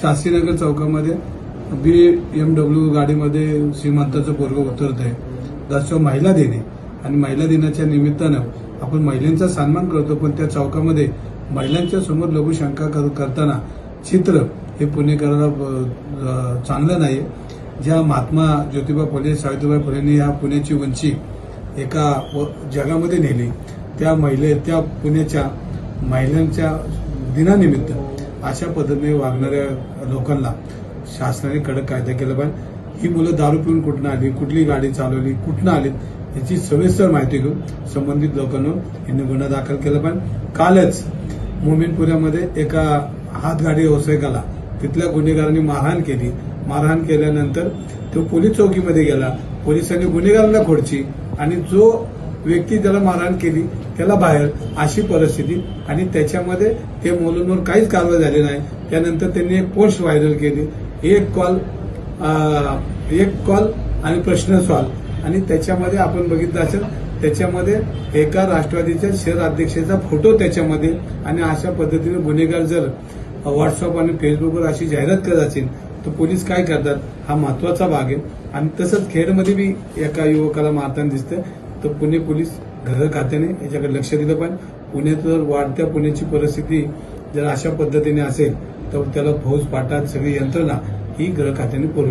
शास्त्रीनगर चौकामध्ये बी M W गाडीमध्ये श्रीमंताचं पोरग उतरत आहे. जसं महिला दिने आणि महिला दिनाच्या निमित्तानं आपण महिलांचा सन्मान करतो पण त्या चौकामध्ये महिलांच्या समोर लघुशंका कर- करताना चित्र हे पुणेकराला चांगलं नाही ज्या महात्मा ज्योतिबा फुले सावित्रीबाई फुलेंनी या पुण्याची उंची एका व- जगामध्ये नेली त्या महिले त्या पुण्याच्या महिलांच्या दिनानिमित्त अशा पद्धतीने वागणाऱ्या लोकांना शासनाने कडक कायदा केला पाहिजे. ही मुलं दारू पिऊन कुठनं आली कुठली गाडी चालवली कुठनं आली याची सविस्तर माहिती घेऊन संबंधित लोकांना यांनी गुन्हा दाखल केला पाहिजे. कालच मोमीनपुऱ्यामध्ये एका हातगाडी व्यावसायिकाला तिथल्या गुन्हेगारांनी मारहाण केली. मारहाण केल्यानंतर तो पोलीस चौकीमध्ये गेला. पोलिसांनी गुन्हेगारांना खोडची आणि जो व्यक्ती त्याला मारहाण केली त्याला बाहेर अशी परिस्थिती आणि त्याच्यामध्ये ते मुलांवर काहीच कारवाई झाली नाही. त्यानंतर त्यांनी एक पोस्ट व्हायरल केली. एक कॉल एक कॉल आणि प्रश्न सॉल्व आणि त्याच्यामध्ये आपण बघितलं असेल त्याच्यामध्ये एका राष्ट्रवादीच्या शहर अध्यक्षाचा फोटो त्याच्यामध्ये आणि अशा पद्धतीने गुन्हेगार जर व्हॉट्सअप आणि फेसबुकवर अशी जाहिरात करत असेल तर पोलीस काय करतात? हा महत्त्वाचा भाग आहे. आणि तसंच खेडमध्ये बी एका युवकाला मारताना दिसतं. तर पुणे पोलीस घर खात्याने याच्याकडे लक्ष दिलं पाहिजे पुण्यात जर वाढत्या पुण्याची परिस्थिती जर अशा पद्धतीने असेल तर त्याला फौज पाठात सगळी यंत्रणा ही ग्रह खात्याने पुरवली